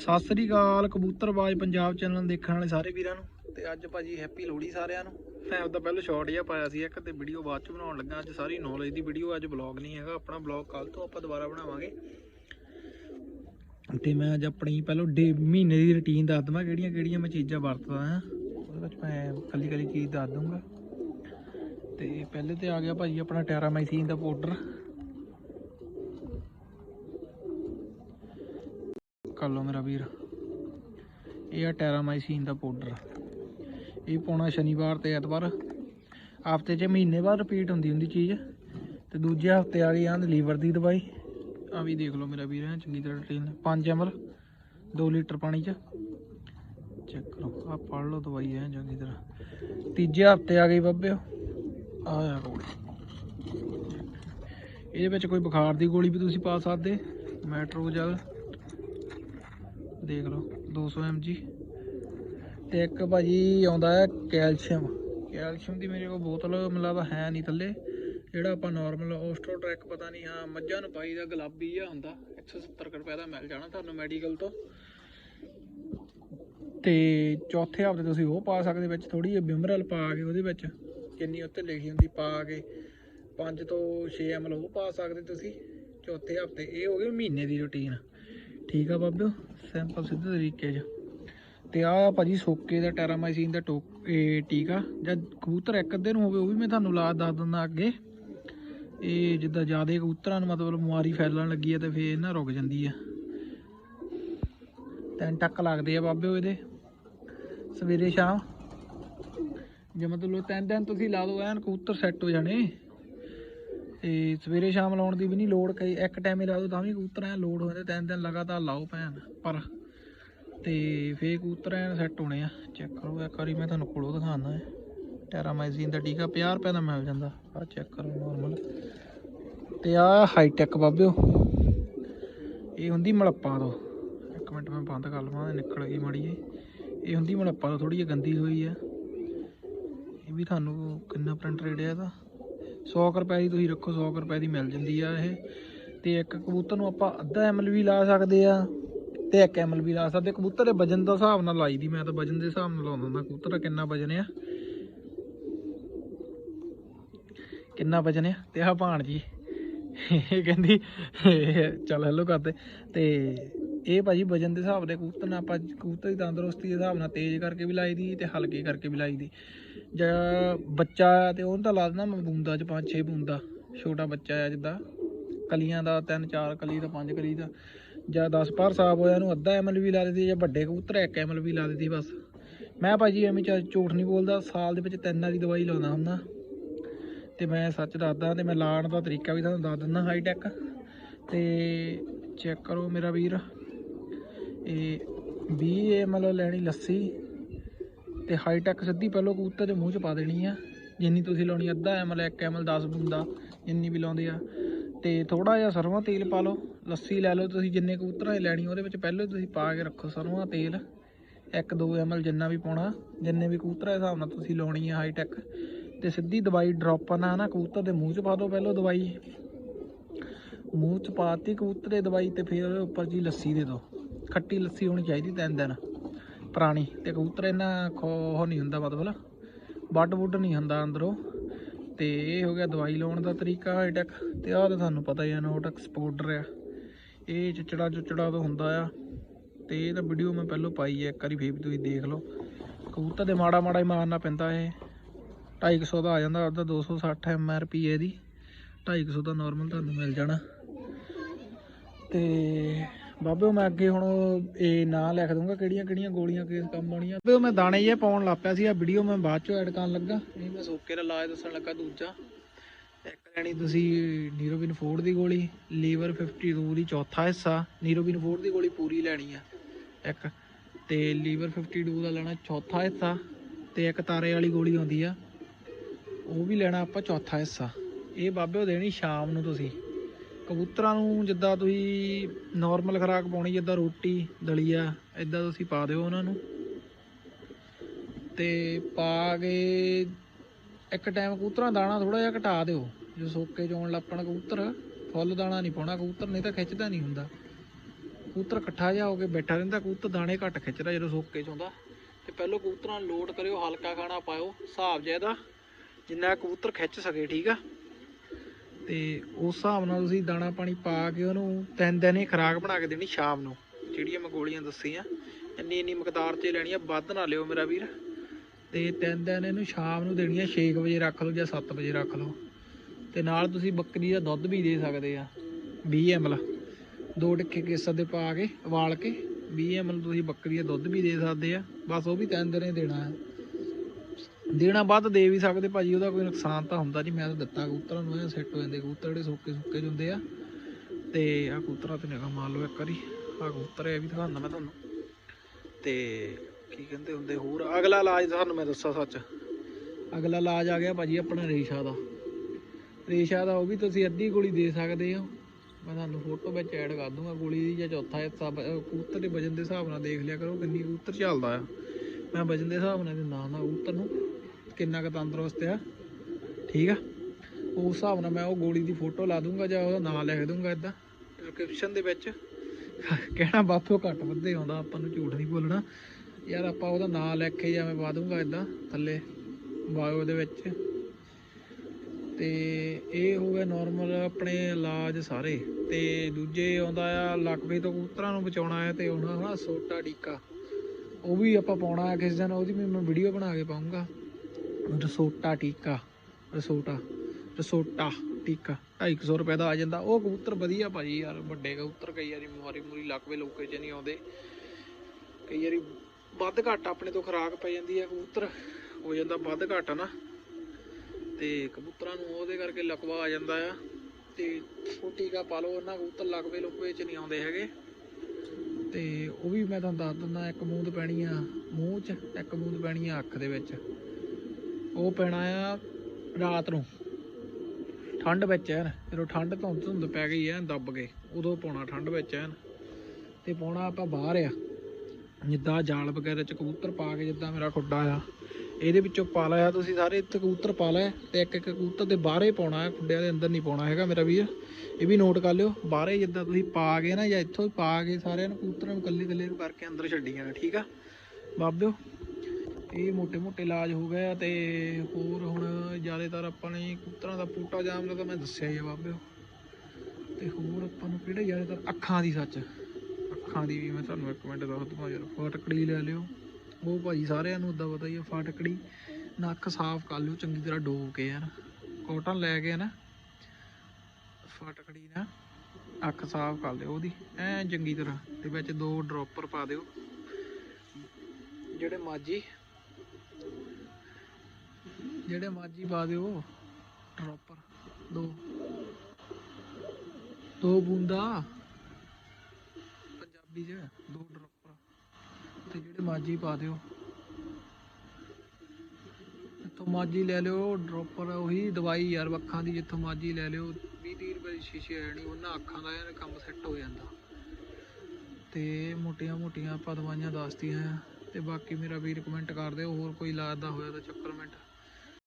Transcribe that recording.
ਸਤਿ ਸ੍ਰੀ ਅਕਾਲ ਕਬੂਤਰਬਾਜ਼ Punjab channel ਦੇਖਣ ਵਾਲੇ ਸਾਰੇ ਵੀਰਾਂ ਨੂੰ ਤੇ ਅੱਜ ਭਾਜੀ ਹੈਪੀ ਲੋਹੜੀ ਸਾਰਿਆਂ ਨੂੰ। ਮੈਂ ਉਹਦਾ ਪਹਿਲਾਂ ਸ਼ਾਰਟ ਜਿਹਾ ਪਾਇਆ ਸੀ ਇੱਕ ਤੇ ਵੀਡੀਓ ਬਾਅਦ ਚ ਬਣਾਉਣ ਲੱਗਾ, ਅੱਜ ਸਾਰੀ ਨੌਲੇਜ ਦੀ ਵੀਡੀਓ ਅੱਜ ਬਲੌਗ ਨਹੀਂ ਹੈਗਾ, ਆਪਣਾ ਬਲੌਗ ਕੱਲ ਤੋਂ ਆਪਾਂ ਦੁਬਾਰਾ ਬਣਾਵਾਂਗੇ। ਤੇ ਮੈਂ ਅੱਜ ਆਪਣੀ ਪਹਿਲਾਂ ਡੇ, ਮਹੀਨੇ ਦੀ ਰੁਟੀਨ ਦੱਸ ਦਵਾਂ ਕਿਹੜੀਆਂ ਕਿਹੜੀਆਂ ਮੈਂ ਚੀਜ਼ਾਂ ਵਰਤਦਾ ਹਾਂ। ਉਹਦੇ ਵਿੱਚ ਮੈਂ ਕੱਲੀ ਕੱਲੀ ਚੀਜ਼ ਦੱਸ ਦੂੰਗਾ ਤੇ ਪਹਿਲੇ ਤੇ ਆ ਗਿਆ ਭਾਜੀ ਆਪਣਾ ਟੈਰਾਮਾਈਸੀਨ ਦਾ ਪਾਊਡਰ ਕਰ ਲਓ ਮੇਰਾ ਵੀਰ ਇਹ ਆ ਟੈਰਾਮਾਈਸੀਨ ਦਾ ਪਾਊਡਰ ਇਹ ਪਾਉਣਾ ਸ਼ਨੀਵਾਰ ਤੇ ਐਤਵਾਰ ਹਫ਼ਤੇ 'ਚ ਮਹੀਨੇ ਬਾਅਦ ਰਿਪੀਟ ਹੁੰਦੀ ਹੁੰਦੀ ਚੀਜ਼ ਤੇ ਦੂਜੇ ਹਫ਼ਤੇ ਆ ਗਈ ਆਂ ਲੀਵਰ ਦੀ ਦਵਾਈ ਆ ਵੀ ਦੇਖ ਲਓ ਮੇਰਾ ਵੀਰ ਐਨ ਚੰਗੀ ਤਰ੍ਹਾਂ ਟ੍ਰੇਨ 5 ml 2 ਲੀਟਰ ਪਾਣੀ 'ਚ ਚੈੱਕ ਕਰੋ ਆ ਪੜ ਲਓ ਦਵਾਈ ਐ ਚੰਗੀ ਤਰ੍ਹਾਂ ਤੀਜੇ ਹਫ਼ਤੇ ਆ ਗਈ ਬੱਬਿਓ ਆ ਆ ਗੋਲੀ ਇਹਦੇ ਵਿੱਚ ਕੋਈ ਬੁਖਾਰ ਦੀ ਗੋਲੀ ਵੀ ਤੁਸੀਂ ਪਾ ਸਕਦੇ ਮੈਟਰੋਜਲ ਦੇਖ ਲਓ 200 mg ਤੇ ਇੱਕ ਭਾਜੀ ਆਉਂਦਾ ਹੈ ਕੈਲਸ਼ੀਅਮ। ਕੈਲਸ਼ੀਅਮ ਦੀ ਮੇਰੇ ਕੋਲ ਬੋਤਲ ਮੈਨੂੰ ਹੈ ਨਹੀਂ ਥੱਲੇ। ਜਿਹੜਾ ਆਪਾਂ ਨਾਰਮਲ ਆਸਟ੍ਰੋਟ੍ਰੈਕ ਪਤਾ ਨਹੀਂ, ਹਾਂ, ਮੱਝਾਂ ਨੂੰ ਪਾਈ ਦਾ ਗੁਲਾਬੀ ਜਿਹਾ ਹੁੰਦਾ। 170 ਕੁ ਰੁਪਏ ਦਾ ਮਿਲ ਜਾਣਾ ਤੁਹਾਨੂੰ ਮੈਡੀਕਲ ਤੋਂ। ਤੇ ਚੌਥੇ ਹਫ਼ਤੇ ਤੁਸੀਂ ਉਹ ਪਾ ਸਕਦੇ ਵਿੱਚ ਥੋੜੀ ਜਿਹੀ ਬਿਮਰਲ ਪਾ ਕੇ ਉਹਦੇ ਵਿੱਚ। ਜਿੰਨੀ ਉੱਤੇ ਲਿਖੀ ਹੁੰਦੀ ਪਾ ਕੇ। 5 ਤੋਂ 6 ml ਉਹ ਪਾ ਸਕਦੇ ਤੁਸੀਂ। ਚੌਥੇ ਹਫ਼ਤੇ ਇਹ ਹੋ ਗਈ ਮਹੀਨੇ ਦੀ ਰੁਟੀਨ ਠੀਕ ਆ ਬਾਬਿਓ ਸਿੰਪਲ ਸਿੱਧੇ ਤਰੀਕੇ 'ਚ। ਤੇ ਆ ਆ ਭਾਜੀ ਸੋਕੇ ਦਾ ਟੈਰਾਮਾਈਸਿਨ ਦਾ ਟੋਕ, ਇਹ ਟੀਕਾ ਜਦ ਕਬੂਤਰ ਇੱਕ ਅੱਧੇ ਨੂੰ ਹੋਵੇ, ਉਹ ਵੀ ਮੈਂ ਤੁਹਾਨੂੰ ਲਾ ਦੱਸ ਦਿੰਦਾ ਅੱਗੇ। ਇਹ ਜਿੱਦਾਂ ਜ਼ਿਆਦਾ ਕਬੂਤਰਾਂ ਨੂੰ ਮਤਲਬ ਬਿਮਾਰੀ ਫੈਲਣ ਲੱਗੀ ਹੈ ਤੇ ਫੇਰ ਨਾ ਰੁਕ ਜਾਂਦੀ ਆ। ਤਿੰਨ ਟੱਕ ਲੱਗਦੇ ਆ ਬਾਬਿਓ ਇਹਦੇ। ਸਵੇਰੇ ਸ਼ਾਮ। ਜੇ ਮਤਲਬ ਤਿੰਨ ਦਿਨ ਤੁਸੀਂ ਲਾ ਦਿਓ ਐਨ ਕਬੂਤਰ ਸੈੱਟ ਹੋ ਜਾਣੇ। ਤੇ ਸਵੇਰੇ ਸ਼ਾਮ ਲਾਉਣ ਦੀ ਵੀ ਨਹੀਂ ਲੋੜ ਕਈ, ਇੱਕ ਟਾਈਮ ਹੀ ਲਾ ਦਿਓ ਤਾਂ ਵੀ ਕਬੂਤਰ ਐ ਲੋਡ ਹੋ ਜਾਂਦੇ ਤਿੰਨ ਦਿਨ ਲਗਾਤਾਰ ਲਾਓ ਭੈਣ, ਪਰ ਤੇ ਫੇਰ ਕਬੂਤਰ ਐਨ ਸੈੱਟ ਹੋਣੇ ਆ। ਚੈੱਕ ਕਰੋ, ਇੱਕ ਵਾਰੀ ਮੈਂ ਤੁਹਾਨੂੰ ਕੋਲੋਂ ਦਿਖਾਉਂਦਾ ਹੈ ਟੈਰਾਮਾਈਸਿਨ ਦਾ ਟੀਕਾ 50 ਰੁਪਏ ਦਾ ਮਿਲ ਜਾਂਦਾ ਆ ਚੈੱਕ ਕਰੋ ਨਾਰਮਲ ਤੇ ਆ ਹਾਈਟੈਕ ਬਾਬਿਓ, ਇਹ ਹੁੰਦੀ ਮਲੱਪਾਂ ਤੋਂ। ਇੱਕ ਮਿੰਟ ਮੈਂ ਬੰਦ ਕਰ ਲਵਾਂ ਇਹ ਨਿਕਲ ਗਈ ਮੜੀ ਜੀ ਇਹ ਹੁੰਦੀ ਮਲੱਪਾਂ ਤੋਂ ਥੋੜੀ ਜਿਹੀ ਗੰਦੀ ਹੋਈ ਆ। ਇਹ ਵੀ ਤੁਹਾਨੂੰ ਕਿੰਨਾ ਪ੍ਰਿੰਟ ਰੇਟ ਆ ਇਹਦਾ? 100 ਕੁ ਰੁਪਏ ਦੀ ਤੁਸੀਂ ਰੱਖੋ 100 ਕੁ ਰੁਪਏ ਦੀ ਮਿਲ ਜਾਂਦੀ ਆ ਇਹ। ਤੇ ਇੱਕ ਕਬੂਤਰ ਨੂੰ ਆਪਾਂ ਅੱਧਾ ਐਮਐਲ ਵੀ ਲਾ ਸਕਦੇ ਆ ਤੇ 1 ਐਮਐਲ ਵੀ ਲਾ ਸਕਦੇ। ਕਬੂਤਰ ਦੇ ਵਜਨ ਦਾ ਹਿਸਾਬ ਨਾਲ ਲਾਈ ਦੀ, ਮੈਂ ਤਾਂ ਵਜਨ ਦੇ ਹਿਸਾਬ ਨਾਲ ਲਾਉਂਦਾ ਹੁੰਦਾ। ਕਬੂਤਰ ਕਿੰਨਾ ਵਜਨ ਆ? ਕਿੰਨਾ ਵਜਨ ਆ? ਤੇ ਆਹ ਭਾਣ ਜੀ ਇਹ ਕਹਿੰਦੀ, ਚੱਲ ਹੈਲੋ ਕਰਦੇ। ਤੇ ਇਹ ਭਾਜੀ ਵਜਨ ਦੇ ਹਿਸਾਬ ਦੇ ਕਬੂਤਰ ਨਾਲ ਆਪਾਂ ਕਬੂਤਰ ਦੀ ਤੰਦਰੁਸਤੀ ਦੇ ਹਿਸਾਬ ਨਾਲ ਤੇਜ਼ ਕਰਕੇ ਵੀ ਲਾਈ ਦੀ ਤੇ ਹਲਕੇ ਕਰਕੇ ਵੀ ਲਾਈ ਦੀ। ਜਾਂ ਬੱਚਾ ਤੇ ਉਹਨੂੰ ਤਾਂ ਲਾ ਦਿੰਦਾ ਮੈਂ ਬੂੰਦਾ ਚ ਪੰਜ ਛੇ ਬੂੰਦਾ, ਛੋਟਾ ਬੱਚਾ ਆ ਜਿੱਦਾਂ। ਕਲੀਆਂ ਦਾ ਤਿੰਨ ਚਾਰ ਕਲੀ ਦਾ, ਪੰਜ ਕਲੀ ਦਾ। ਜਾਂ 10 ਪਰ ਸਾਫ਼ ਹੋਇਆ ਉਹਨੂੰ ਅੱਧਾ ਐਮਐਲ ਵੀ ਲਾ ਦਿੱਤੀ ਜਾਂ ਵੱਡੇ ਕਬੂਤਰ 1 ਐਮਐਲ ਵੀ ਲਾ ਦਿੱਤੀ ਬਸ। ਮੈਂ ਭਾਜੀ ਐਵੇਂ ਚ ਝੂਠ ਨਹੀਂ ਬੋਲਦਾ, ਸਾਲ ਦੇ ਵਿੱਚ ਤਿੰਨ ਵਾਰੀ ਦਵਾਈ ਲਾਉਂਦਾ ਹੁੰਦਾ। ਤੇ ਮੈਂ ਸੱਚ ਦੱਸਦਾ ਤੇ ਮੈਂ ਲਾਣ ਦਾ ਤਰੀਕਾ ਵੀ ਤੁਹਾਨੂੰ ਦੱਸ ਦਿੰਦਾ ਹਾਈਟੈਕ ਤੇ ਚੈੱਕ ਕਰੋ ਮੇਰਾ ਵੀਰ। ਇਹ 20 ml ਲੈਣੀ ਲੱਸੀ ਤੇ ਹਾਈਟੈਕ ਸਿੱਧੀ ਪਹਿਲਾਂ ਕਬੂਤਰ ਦੇ ਮੂੰਹ 'ਚ ਪਾ ਦੇਣੀ ਆ। ਜਿੰਨੀ ਤੁਸੀਂ ਲਾਉਣੀ ਅੱਧਾ ml 1 ml 10 ਬੂੰਦਾ, ਜਿੰਨੀ ਵੀ ਲਾਉਂਦੇ ਆ। ਤੇ ਥੋੜਾ ਜਿਹਾ ਸਰੋਂ ਤੇਲ ਪਾ ਲਓ, ਲੱਸੀ ਲੈ ਲਓ, ਤੁਸੀਂ ਜਿੰਨੇ ਕਬੂਤਰਾਂ ਦੀ ਲੈਣੀ ਉਹਦੇ ਵਿੱਚ ਪਹਿਲਾਂ ਤੁਸੀਂ ਪਾ ਕੇ ਰੱਖੋ ਸਰੋਂ ਦਾ ਤੇਲ 1-2 ml ਜਿੰਨਾ ਵੀ ਪਾਉਣਾ, ਜਿੰਨੇ ਵੀ ਕਬੂਤਰਾਂ ਦੇ ਹਿਸਾਬ ਨਾਲ ਤੁਸੀਂ ਲਾਉਣੀ ਆ ਹਾਈਟੈਕ ਤੇ ਸਿੱਧੀ ਦਵਾਈ ਡ੍ਰੌਪ ਨਾ ਨਾ, ਕਬੂਤਰ ਦੇ ਮੂੰਹ 'ਚ ਪਾ ਦਿਓ ਪਹਿਲਾਂ ਦਵਾਈ। ਮੂੰਹ 'ਚ ਪਾਤੀ ਕਬੂਤਰ ਦੇ ਦਵਾਈ ਤੇ ਫਿਰ ਉਹਦੇ ਉੱਪਰ ਜੀ ਲੱਸੀ ਦੇ ਦਿਓ। ਖੱਟੀ ਲੱਸੀ ਹੋਣੀ ਚਾਹੀਦੀ ਤਿੰਨ ਦਿਨ। ਪੁਰਾਣੀ। ਤੇ ਕਬੂਤਰ ਇਹਨਾਂ ਖੋ, ਉਹ ਨਹੀਂ ਹੁੰਦਾ ਮਤਲਬ। ਵੱਡ ਵੁੱਡ ਨਹੀਂ ਹੁੰਦਾ ਅੰਦਰੋਂ। ਤੇ ਇਹ ਹੋ ਗਿਆ ਦਵਾਈ ਲਾਉਣ ਦਾ ਤਰੀਕਾ ਹਾਈਟੈਕ। ਤੇ ਆਹ ਤਾਂ ਤੁਹਾਨੂੰ ਪਤਾ ਹੀ ਆ ਨੋਟੈਕਸ ਪਾਊਡਰ ਆ। ਇਹ ਚਿਚੜਾ ਚੁਚੜਾ ਤੋਂ ਹੁੰਦਾ ਆ। ਤੇ ਇਹ ਤਾਂ ਵੀਡੀਓ ਮੈਂ ਪਹਿਲਾਂ ਪਾਈ ਹੈ ਇੱਕ ਵਾਰੀ ਫੇਰ ਵੀ ਤੁਸੀਂ ਦੇਖ ਲਓ। ਕਬੂਤਰ ਦੇ ਮਾੜਾ ਮਾੜਾ ਹੀ ਮਾਰਨਾ ਪੈਂਦਾ ਇਹ। 250 ਦਾ ਆ ਜਾਂਦਾ ਉਹਦਾ 260 ਐਮਆਰਪੀ ਹੈ ਇਹਦੀ। 250 ਦਾ ਨਾਰਮਲ ਤੁਹਾਨੂੰ ਮਿਲ ਜਾਣਾ। ਤੇ ਬਾਬੇ ਮੈਂ ਅੱਗੇ ਹੁਣ ਇਹ ਨਾਂ ਲਿਖ ਦੂੰਗਾ ਕਿਹੜੀਆਂ ਕਿਹੜੀਆਂ ਗੋਲੀਆਂ ਕਿਸ ਕੰਮ ਆਉਣੀਆਂ। ਬਾਬੇ ਮੈਂ ਦਾਣੇ ਇਹ ਪਾਉਣ ਲੱਗ ਪਿਆ ਸੀ ਆ ਵੀਡੀਓ ਮੈਂ ਬਾਅਦ ਚੋਂ ਐਡ ਕਰਨ ਲੱਗਾ। ਇਹ ਮੈਂ ਸੋਕੇ ਦਾ ਇਲਾਜ ਦੱਸਣ ਲੱਗਾ ਦੂਜਾ। ਇੱਕ ਲੈਣੀ ਤੁਸੀਂ ਨੀਰੋਬਿਨ ਫੋਰਡ ਦੀ ਗੋਲੀ ਲੀਵਰ 52 ਦੀ ਚੌਥਾ ਹਿੱਸਾ। ਨੀਰੋਬਿਨ ਫੋਰਡ ਦੀ ਗੋਲੀ ਪੂਰੀ ਲੈਣੀ ਆ। ਇੱਕ ਤੇ ਲੀਵਰ 52 ਦਾ ਲੈਣਾ ਚੌਥਾ ਹਿੱਸਾ ਤੇ ਇੱਕ ਤਾਰੇ ਵਾਲੀ ਗੋਲੀ ਆਉਂਦੀ ਆ। ਉਹ ਵੀ ਲੈਣਾ ਆਪਾਂ ਚੌਥਾ ਹਿੱਸਾ। ਇਹ ਬਾਬੇ ਉਹ ਦੇਣੀ ਸ਼ਾਮ ਨੂੰ ਤੁਸੀਂ। ਕਬੂਤਰਾਂ ਨੂੰ ਜਿੱਦਾਂ ਤੁਸੀਂ ਨਾਰਮਲ ਖੁਰਾਕ ਪਾਉਣੀ, ਜਿੱਦਾਂ ਰੋਟੀ, ਦਲੀਆ ਇਦਾਂ ਤੁਸੀਂ ਪਾ ਦਿਓ ਉਹਨਾਂ ਨੂੰ। ਤੇ ਪਾ ਕੇ ਇੱਕ ਟਾਈਮ ਕਬੂਤਰਾਂ ਦਾਣਾ ਥੋੜਾ ਜਿਹਾ ਘਟਾ ਦਿਓ। ਜੋ ਸੋਕੇ ਚੋਣ ਲੱਪਣ ਕਬੂਤਰ, ਫੁੱਲ ਦਾਣਾ ਨਹੀਂ ਪਾਉਣਾ ਕਬੂਤਰ, ਨਹੀਂ ਤਾਂ ਖਿੱਚਦਾ ਨਹੀਂ ਹੁੰਦਾ। ਕਬੂਤਰ ਇਕੱਠਾ ਜਿਹਾ ਹੋ ਕੇ ਬੈਠਾ ਰਹਿੰਦਾ, ਕਬੂਤਰ ਦਾਣੇ ਘੱਟ ਖਿੱਚਦਾ ਜਦੋਂ ਸੋਕੇ ਚ ਆਉਂਦਾ ਤੇ ਪਹਿਲਾਂ ਕਬੂਤਰਾਂ ਨੂੰ ਲੋਡ ਕਰਿਓ, ਹਲਕਾ ਖਾਣਾ ਪਾਇਓ, ਹਿਸਾਬ ਜਿਹਾ ਜਿੰਨਾ ਕਬੂਤਰ ਖਿੱਚ ਸਕੇ, ਠੀਕ ਆ? ਤੇ ਉਸ ਹਿਸਾਬ ਨਾਲ ਤੁਸੀਂ ਦਾਣਾ ਪਾਣੀ ਪਾ ਕੇ ਉਹਨੂੰ ਤਿੰਨ ਦਿਨ ਹੀ ਖੁਰਾਕ ਬਣਾ ਕੇ ਦੇਣੀ ਸ਼ਾਮ ਨੂੰ। ਜਿਹੜੀਆਂ ਮੈਂ ਗੋਲੀਆਂ ਦੱਸੀਆਂ, ਇੰਨੀ ਇੰਨੀ ਮਕਦਾਰ 'ਚ ਲੈਣੀ ਆ, ਵੱਧ ਨਾ ਲਿਓ ਮੇਰਾ ਵੀਰ। ਤੇ ਤਿੰਨ ਦਿਨ ਇਹਨੂੰ ਸ਼ਾਮ ਨੂੰ ਦੇਣੀ ਆ 6 ਵਜੇ ਰੱਖ ਲਓ ਜਾਂ 7 ਵਜੇ ਰੱਖ ਲਓ। ਤੇ ਨਾਲ ਤੁਸੀਂ ਬੱਕਰੀ ਦਾ ਦੁੱਧ ਵੀ ਦੇ ਸਕਦੇ ਆ 20 ਐਮਲ ਦੋ ਟਿੱਕੇ ਕੇਸਰ ਦੇ ਪਾ ਕੇ, ਉਬਾਲ ਕੇ 20 ਐਮਲ ਤੁਸੀਂ ਬੱਕਰੀ ਦਾ ਦੁੱਧ ਵੀ ਦੇ ਸਕਦੇ ਆ। ਬਸ ਉਹ ਵੀ ਤਿੰਨ ਦਿਨੇ ਦੇਣਾ ਹੈ ਦੇਣਾ ਵੱਧ ਦੇ ਵੀ ਸਕਦੇ, ਭਾਜੀ ਉਹਦਾ ਕੋਈ ਨੁਕਸਾਨ ਤਾਂ ਹੁੰਦਾ ਨਹੀਂ, ਮੈਂ ਤਾਂ ਦਿੱਤਾ ਕਬੂਤਰਾਂ ਨੂੰ, ਇਹ ਸੈੱਟ ਹੋ ਜਾਂਦੇ ਕਬੂਤਰ, ਜਿਹੜੇ ਸੁੱਕੇ ਸੁੱਕੇ ਹੁੰਦੇ ਆ। ਤੇ ਆ ਕਬੂਤਰਾਂ ਤੇ ਨਿਗਾ ਮਾਰ ਲਓ ਇੱਕ ਵਾਰੀ ਆ ਕਬੂਤਰ ਇਹ ਵੀ ਦਿਖਾਉਂਦਾ ਮੈਂ ਤੁਹਾਨੂੰ। ਤੇ ਕੀ ਕਹਿੰਦੇ ਹੁੰਦੇ ਹੋਰ, ਅਗਲਾ ਇਲਾਜ ਤੁਹਾਨੂੰ ਮੈਂ ਦੱਸਾਂ ਸੱਚ। ਅਗਲਾ ਇਲਾਜ ਆ ਗਿਆ ਭਾਜੀ ਆਪਣਾ ਰੇਸ਼ਾ ਦਾ। ਰੇਸ਼ਾ ਦਾ ਉਹ ਵੀ ਤੁਸੀਂ ਅੱਧੀ ਗੋਲੀ ਦੇ ਸਕਦੇ ਹੋ। ਮੈਂ ਤੁਹਾਨੂੰ ਫੋਟੋ ਵਿੱਚ ਐਡ ਕਰ ਦੂੰਗਾ ਗੋਲੀ ਦੀ, ਜਾਂ ਚੌਥਾ ਹਿੱਸਾ ਕਬੂਤਰ ਦੇ ਵਜਨ ਦੇ ਹਿਸਾਬ ਨਾਲ ਦੇਖ ਲਿਆ ਕਰੋ ਕਿੰਨੀ ਕਬੂਤਰ ਚੱਲਦਾ ਆ। ਮੈਂ ਵਜਨ ਦੇ ਹਿਸਾਬ ਨਾਲ ਦਿੰਦਾ ਹੁੰਦਾ ਕਬੂਤਰ ਨੂੰ। ਕਿੰਨਾ ਕੁ ਤੰਦਰੁਸਤ ਆ। ਠੀਕ ਆ? ਉਸ ਹਿਸਾਬ ਨਾਲ ਮੈਂ ਉਹ ਗੋਲੀ ਦੀ ਫੋਟੋ ਲਾ ਦੂੰਗਾ ਜਾਂ ਉਹਦਾ ਨਾਮ ਲਿਖ ਦੂੰਗਾ ਇਦਾਂ ਡਿਸਕ੍ਰਿਪਸ਼ਨ ਦੇ ਵਿੱਚ। ਕਹਿਣਾ ਬਾਪੂ ਘੱਟ ਵੱਧੇ ਆਉਂਦਾ, ਆਪਾਂ ਨੂੰ ਝੂਠ ਨਹੀਂ ਬੋਲਣਾ। ਯਾਰ ਆਪਾਂ ਉਹਦਾ ਨਾਮ ਲਿਖ ਕੇ ਜਾਂ ਮੈਂ ਪਾ ਦੂੰਗਾ ਇਦਾਂ ਥੱਲੇ ਬਾਇਓ ਦੇ ਵਿੱਚ। ਤੇ ਇਹ ਹੋ ਗਿਆ ਨਾਰਮਲ ਆਪਣੇ ਇਲਾਜ ਸਾਰੇ। ਤੇ ਦੂਜੇ ਆਉਂਦਾ ਆ ਲੱਕਵੇ ਤੋਂ ਕਬੂਤਰਾਂ ਨੂੰ ਬਚਾਉਣਾ ਹੈ ਤੇ ਆਉਣਾ ਹਨਾ ਸੋਟਾ ਟੀਕਾ। ਉਹ ਵੀ ਆਪਾਂ ਪਾਉਣਾ ਹੈ ਕਿਸ ਦਿਨ। ਉਹਦੀ ਵੀ ਮੈਂ ਵੀਡੀਓ ਬਣਾ ਕੇ ਪਾਉਂਗਾ ਰਸੋਟਾ ਟੀਕਾ, ਰਸੋਟਾ ਰਸੋਟਾ ਟੀਕਾ। 250 ਰੁਪਏ ਦਾ ਆ ਜਾਂਦਾ। ਉਹ ਕਬੂਤਰ ਵਧੀਆ ਭਾਜੀ ਯਾਰ, ਵੱਡੇ ਕਬੂਤਰ ਕਈ ਵਾਰੀ ਮੁਹਾਰੀ ਮੂਰੀ ਲਕਵੇ ਲੋਕੇ ਚ ਨਹੀਂ ਆਉਂਦੇ। ਕਈ ਵਾਰੀ ਵੱਧ ਘੱਟ ਆਪਣੇ ਤੋਂ ਖਰਾਕ ਪੈ ਜਾਂਦੀ ਹੈ ਕਬੂਤਰ। ਹੋ ਜਾਂਦਾ ਵੱਧ ਘੱਟ ਨਾ ਤੇ ਕਬੂਤਰਾਂ ਨੂੰ ਉਹਦੇ ਕਰਕੇ ਲਕਵਾ ਆ ਜਾਂਦਾ ਆ। ਤੇ ਉਹ ਟੀਕਾ ਪਾ ਲਓ, ਉਹਨਾਂ ਕਬੂਤਰ ਲਕਵੇ ਲੁਕਵੇ ਚ ਨਹੀਂ ਆਉਂਦੇ ਹੈਗੇ। ਤੇ ਉਹ ਵੀ ਮੈਂ ਤੁਹਾਨੂੰ ਦੱਸ ਦਿੰਦਾ, ਇੱਕ ਬੂੰਦ ਪੈਣੀ ਆ ਮੂੰਹ 'ਚ, ਇੱਕ ਬੂੰਦ ਪੈਣੀ ਆ ਅੱਖ ਦੇ ਵਿੱਚ। ਉਹ ਪੈਣਾ ਆ ਰਾਤ ਨੂੰ। ਠੰਡ ਵਿੱਚ ਐਨ, ਜਦੋਂ ਠੰਡ ਧੁੰਦ ਧੁੰਦ ਪੈ ਗਈ ਐ ਦੱਬ ਕੇ, ਉਦੋਂ ਪਾਉਣਾ ਠੰਡ ਵਿੱਚ ਐਨ। ਤੇ ਪਾਉਣਾ ਆਪਾਂ ਬਾਹਰ ਆ। ਜਿੱਦਾਂ ਜਾਲ ਵਗੈਰਾ ਚ ਕਬੂਤਰ ਪਾ ਕੇ ਜਿੱਦਾਂ ਮੇਰਾ ਖੁੱਡਾ ਆ। ਇਹਦੇ ਵਿੱਚੋਂ ਪਾ ਲਿਆ ਤੁਸੀਂ ਸਾਰੇ ਇੱਥੇ ਕਬੂਤਰ ਪਾ ਲਿਆ ਤੇ ਇੱਕ ਇੱਕ ਕਬੂਤਰ ਦੇ ਬਾਹਰੇ ਪਾਉਣਾ ਹੈ, ਖੁੱਡਿਆਂ ਦੇ ਅੰਦਰ ਨਹੀਂ ਪਾਉਣਾ ਹੈਗਾ ਮੇਰਾ ਵੀਰ। ਇਹ ਵੀ ਨੋਟ ਕਰ ਲਿਓ, ਬਾਹਰੇ ਜਿੱਦਾਂ ਤੁਸੀਂ ਪਾ ਕੇ ਨਾ ਜਾਂ ਇੱਥੋਂ ਹੀ ਪਾ ਕੇ ਸਾਰਿਆਂ ਨੂੰ ਕਬੂਤਰਾਂ ਨੂੰ ਇਕੱਲੇ ਇਕੱਲੇ ਨੂੰ ਕਰਕੇ ਅੰਦਰ ਛੱਡੀ ਜਾਣਾ ਠੀਕ ਆ? ਬਾਬਿਓ। ਇਹ ਮੋਟੇ ਮੋਟੇ ਇਲਾਜ ਹੋ ਗਏ ਤੇ ਹੋਰ ਹੁਣ ਜ਼ਿਆਦਾਤਰ ਆਪਾਂ ਨੇ ਕੁੱਤਰਾਂ ਦਾ ਪੂਟਾ ਜਾਮ ਦਾ ਤਾਂ ਮੈਂ ਦੱਸਿਆ ਹੀ ਆ ਬਾਬਿਓ। ਤੇ ਹੋਰ ਆਪਾਂ ਨੂੰ ਕਿਹੜੇ ਜ਼ਿਆਦਾਤਰ? ਅੱਖਾਂ ਦੀ ਸੱਚ। ਅੱਖਾਂ ਦੀ ਵੀ ਮੈਂ ਤੁਹਾਨੂੰ ਇੱਕ ਮਿੰਟ ਦੱਸ ਦਵਾਂ ਯਾਰ, ਫਟਕੜੀ ਲੈ ਲਿਓ। ਉਹ ਭਾਈ ਸਾਰਿਆਂ ਨੂੰ ਉਦਾਂ ਪਤਾ ਹੀ ਆ, ਫਟਕੜੀ। ਨੱਕ ਸਾਫ਼ ਕਰ ਲਿਓ, ਚੰਗੀ ਤਰ੍ਹਾਂ ਡੋਬ ਕੇ ਯਾਰ। ਕੋਟਨ ਲੈ ਕੇ ਨਾ, ਫਟਕੜੀ ਨਾ ਅੱਖ ਸਾਫ਼ ਕਰ ਲਿਓ ਉਹਦੀ, ਐ ਚੰਗੀ ਤਰ੍ਹਾਂ। ਤੇ ਵਿੱਚ ਦੋ ਡਰੋਪਰ ਪਾ ਦਿਓ। ਜਿਹੜੇ ਮਾਜੀ ਜਿਹੜੇ ਮਾਜੀ ਪਾ ਦਿਓ। ਡ੍ਰੌਪਰ ਦੋ। ਦੋ ਬੂੰਦਾ। ਪੰਜਾਬੀ ਚ ਦੋ ਡ੍ਰੌਪਰ ਤੇ ਜਿਹੜੇ ਮਾਜੀ ਪਾ ਦਿਓ। ਜਿੱਥੋਂ ਮਾਜੀ ਲੈ ਲਿਓ ਡ੍ਰੌਪਰ ਉਹੀ ਦਵਾਈ ਯਾਰ ਅੱਖਾਂ ਦੀ, ਜਿੱਥੋਂ ਮਾਜੀ ਲੈ ਲਿਓ। 20 30 ਰੁਪਏ ਦੀ ਸ਼ੀਸ਼ੀ ਆ ਜਾਣੀ, ਉਹਨਾਂ ਅੱਖਾਂ ਦਾ ਯਾਰ ਕੰਮ ਸੈੱਟ ਹੋ ਜਾਂਦਾ। ਤੇ ਮੋਟੀਆਂ ਮੋਟੀਆਂ ਆਪਾਂ ਦਵਾਈਆਂ ਦੱਸਦੀਆਂ ਤੇ ਬਾਕੀ ਮੇਰਾ ਵੀਰ ਕਮੈਂਟ ਕਰ ਦਿਓ, ਹੋਰ ਕੋਈ ਇਲਾਜ ਦਾ ਹੋਇਆ ਤਾਂ ਚੱਕਰ ਮਿੰਟ।